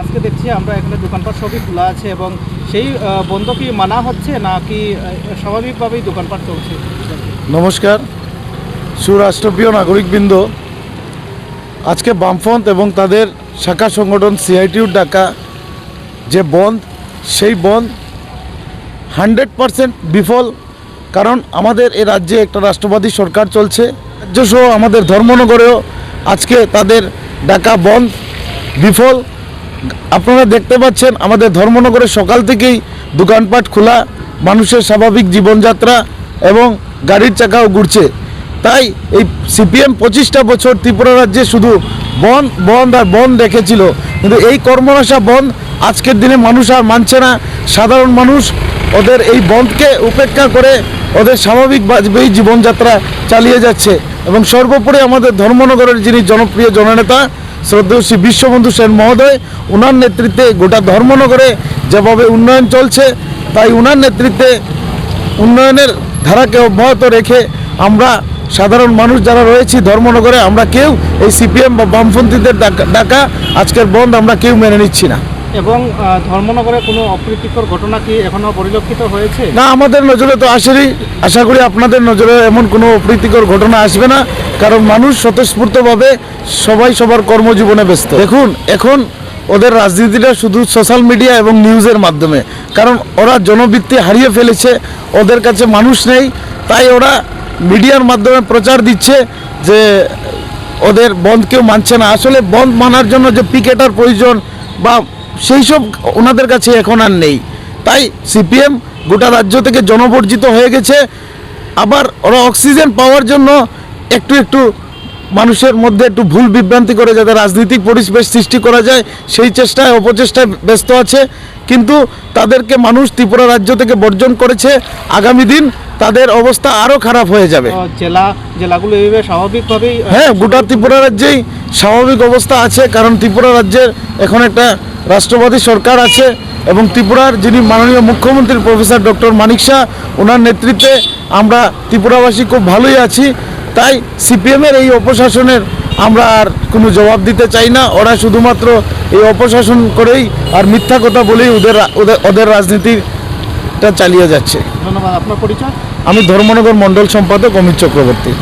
আজকে দেখছি আমরা এখানে দোকানপাট সবই খোলা আছে এবং সেই বন্ধ কি মানা হচ্ছে নাকি স্বাভাবিকভাবেই দোকানপাট চলছে? নমস্কার। সুরাষ্ট্রপ্রিয় নাগরিকবৃন্দ, আজকে বামফ্রন্ট এবং তাদের শাখা সংগঠন সিআইটিউর ডাকা যে বন্ধ, সেই বন্ধ হান্ড্রেড পারসেন্ট বিফল, কারণ আমাদের এ রাজ্যে একটা রাষ্ট্রবাদী সরকার চলছে। রাজ্যসহ আমাদের ধর্মনগরেও আজকে তাদের ডাকা বন্ধ বিফল। আপনারা দেখতে পাচ্ছেন আমাদের ধর্মনগরে সকাল থেকেই দোকানপাট খোলা, মানুষের স্বাভাবিক জীবনযাত্রা এবং গাড়ির চাকাও ঘুরছে। তাই এই সিপিএম পঁচিশটা বছর ত্রিপুরা রাজ্যে শুধু বন বন্ধ আর বন্ধ রেখেছিল কিন্তু এই কর্মনাশা বন্ধ আজকের দিনে মানুষ আর মানছে না। সাধারণ মানুষ ওদের এই বন্ধকে উপেক্ষা করে ওদের স্বাভাবিক স্বাভাবিকভাবেই জীবনযাত্রা চালিয়ে যাচ্ছে। এবং সর্বোপরি আমাদের ধর্মনগরের যিনি জনপ্রিয় জননেতা শ্রদ্ধেয় শ্রী বিশ্ববন্ধু সেন মহোদয় ওনার নেতৃত্বে গোটা ধর্মনগরে যেভাবে উন্নয়ন চলছে, তাই ওনার নেতৃত্বে উন্নয়নের ধারাকে অব্যাহত রেখে আমরা সাধারণ মানুষ যারা রয়েছি ধর্মনগরে, আমরা কেউ এই সিপিএম বা বামপন্থীদের ডাকা- আজকের বন্ধ আমরা কেউ মেনে নিচ্ছি না। এবং ধর্মনগরে কোনো অপ্রীতিকর ঘটনা কি এখনও পরিলক্ষিত হয়েছে? না, আমাদের নজরে তো আসেনি। আশা করি আপনাদের নজরে এমন কোনো অপ্রীতিকর ঘটনা আসবে না। কারণ মানুষ স্বতঃস্ফূর্তভাবে সবাই সবার কর্মজীবনে ব্যস্ত। দেখুন, এখন ওদের রাজনীতিটা শুধু সোশ্যাল মিডিয়া এবং নিউজের মাধ্যমে। কারণ ওরা জনবৃত্তি হারিয়ে ফেলেছে, ওদের কাছে মানুষ নেই। তাই ওরা মিডিয়ার মাধ্যমে প্রচার দিচ্ছে যে ওদের বন্ধ কেউ মানছে না। আসলে বন্ধ মানার জন্য যে পিকেটার প্রয়োজন বা সেই সব ওনাদের কাছে এখন আর নেই। তাই সিপিএম গোটা রাজ্য থেকে জনবর্জিত হয়ে গেছে। আবার ওরা অক্সিজেন পাওয়ার জন্য একটু একটু মানুষের মধ্যে একটু ভুল বিভ্রান্তি করে যাতে রাজনৈতিক পরিবেশ সৃষ্টি করা যায় সেই চেষ্টায় অপচেষ্টায় ব্যস্ত আছে। কিন্তু তাদেরকে মানুষ ত্রিপুরা রাজ্য থেকে বর্জন করেছে। আগামী দিন তাদের অবস্থা আরও খারাপ হয়ে যাবে। জেলা জেলাগুলো এইভাবে স্বাভাবিকভাবেই হ্যাঁ গোটা ত্রিপুরা রাজ্যেই স্বাভাবিক অবস্থা আছে। কারণ ত্রিপুরা রাজ্যের এখন একটা রাষ্ট্রবাদী সরকার আছে এবং ত্রিপুরার যিনি মাননীয় মুখ্যমন্ত্রী প্রফেসর ডক্টর মানিক শাহ ওনার নেতৃত্বে আমরা ত্রিপুরাবাসী খুব ভালোই আছি। তাই সিপিএমের এই অপশাসনের আমরা আর কোনো জবাব দিতে চাই না। ওরা শুধুমাত্র এই অপশাসন করেই আর মিথ্যা কথা বলেই ওদের ওদের রাজনীতিটা চালিয়ে যাচ্ছে। ধন্যবাদ। আপনার পরিচয়? আমি ধর্মনগর মণ্ডল সম্পাদক অমিত চক্রবর্তী।